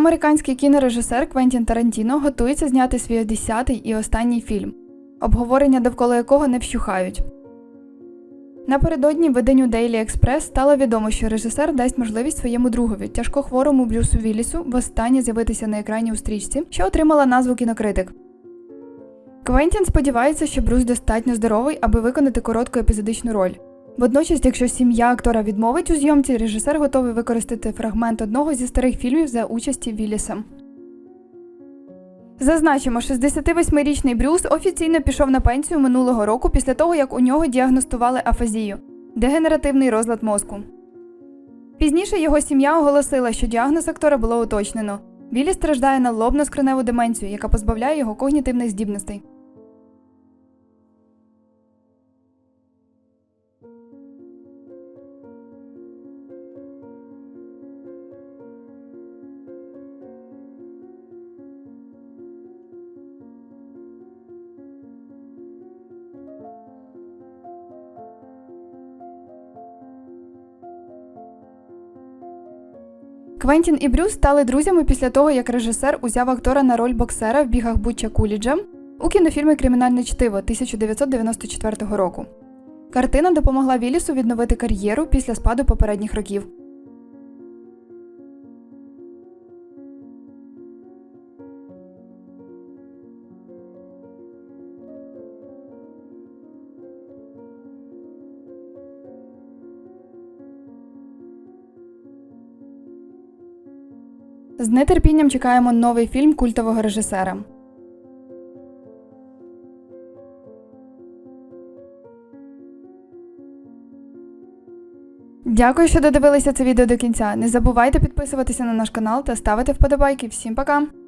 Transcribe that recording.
американський кінорежисер Квентін Тарантіно готується зняти свій десятий і останній фільм, обговорення довкола якого не вщухають. Напередодні виданню Daily Express стало відомо, що режисер дасть можливість своєму другові, тяжкохворому Брюсу Віллісу, востаннє з'явитися на екрані у стрічці, що отримала назву кінокритик. Квентін сподівається, що Брюс достатньо здоровий, аби виконати коротку епізодичну роль. Водночас, якщо сім'я актора відмовить у зйомці, режисер готовий використати фрагмент одного зі старих фільмів за участі Вілліса. Зазначимо, 68-річний Брюс офіційно пішов на пенсію минулого року після того, як у нього діагностували афазію дегенеративний розлад мозку. Пізніше його сім'я оголосила, що діагноз актора було уточнено. Віллі страждає на лобно-скроневу деменцію, яка позбавляє його когнітивних здібностей. Квентін і Брюс стали друзями після того, як режисер узяв актора на роль боксера в бігах Буча Куліджа у кінофільмі Кримінальне чтиво 1994 року. Картина допомогла Вілісу відновити кар'єру після спаду попередніх років. З нетерпінням чекаємо новий фільм культового режисера. Дякую, що додивилися це відео до кінця. Не забувайте підписуватися на наш канал та ставити вподобайки. Всім пока!